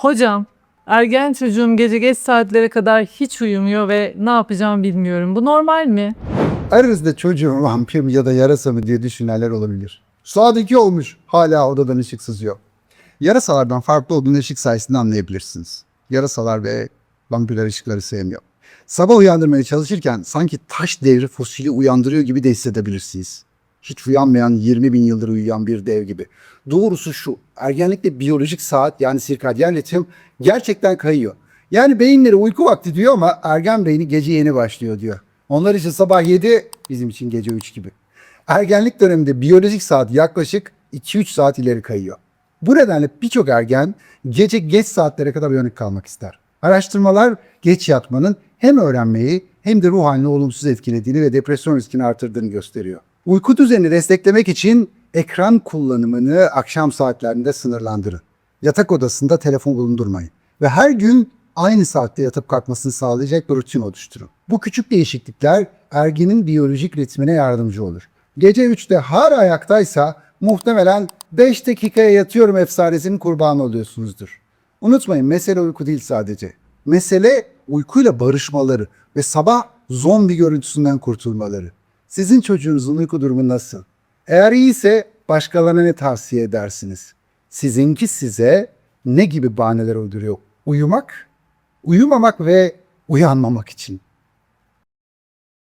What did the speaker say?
Hocam, ergen çocuğum gece geç saatlere kadar hiç uyumuyor ve ne yapacağımı bilmiyorum. Bu normal mi? Aranızda çocuğum vampir mi ya da yarasa mı diye düşünenler olabilir. Saat 2 olmuş. Hala odadan ışık sızıyor. Yarasalardan farklı olduğunu ışık sayesinde anlayabilirsiniz. Yarasalar ve vampirler ışıkları sevmiyor. Sabah uyandırmaya çalışırken sanki taş devri fosili uyandırıyor gibi de hissedebilirsiniz. Hiç uyanmayan 20 bin yıldır uyuyan bir dev gibi. Doğrusu şu, ergenlikte biyolojik saat yani sirkadyen ritim gerçekten kayıyor. Yani beyinleri uyku vakti diyor ama ergen beyni gece yeni başlıyor diyor. Onlar için sabah 7, bizim için gece 3 gibi. Ergenlik döneminde biyolojik saat yaklaşık 2-3 saat ileri kayıyor. Bu nedenle birçok ergen gece geç saatlere kadar uyanık kalmak ister. Araştırmalar geç yatmanın hem öğrenmeyi hem de ruh halini olumsuz etkilediğini ve depresyon riskini artırdığını gösteriyor. Uyku düzenini desteklemek için ekran kullanımını akşam saatlerinde sınırlandırın. Yatak odasında telefon bulundurmayın. Ve her gün aynı saatte yatıp kalkmasını sağlayacak bir rutin oluşturun. Bu küçük değişiklikler ergenin biyolojik ritmine yardımcı olur. Gece 3'te hala ayaktaysa muhtemelen 5 dakikaya yatıyorum efsanesinin kurbanı oluyorsunuzdur. Unutmayın mesele uyku değil sadece. Mesele uykuyla barışmaları ve sabah zombi görüntüsünden kurtulmaları. Sizin çocuğunuzun uyku durumu nasıl? Eğer iyiyse başkalarına ne tavsiye edersiniz? Sizinki size ne gibi bahaneler uyduruyor? Uyumak, uyumamak ve uyanmamak için.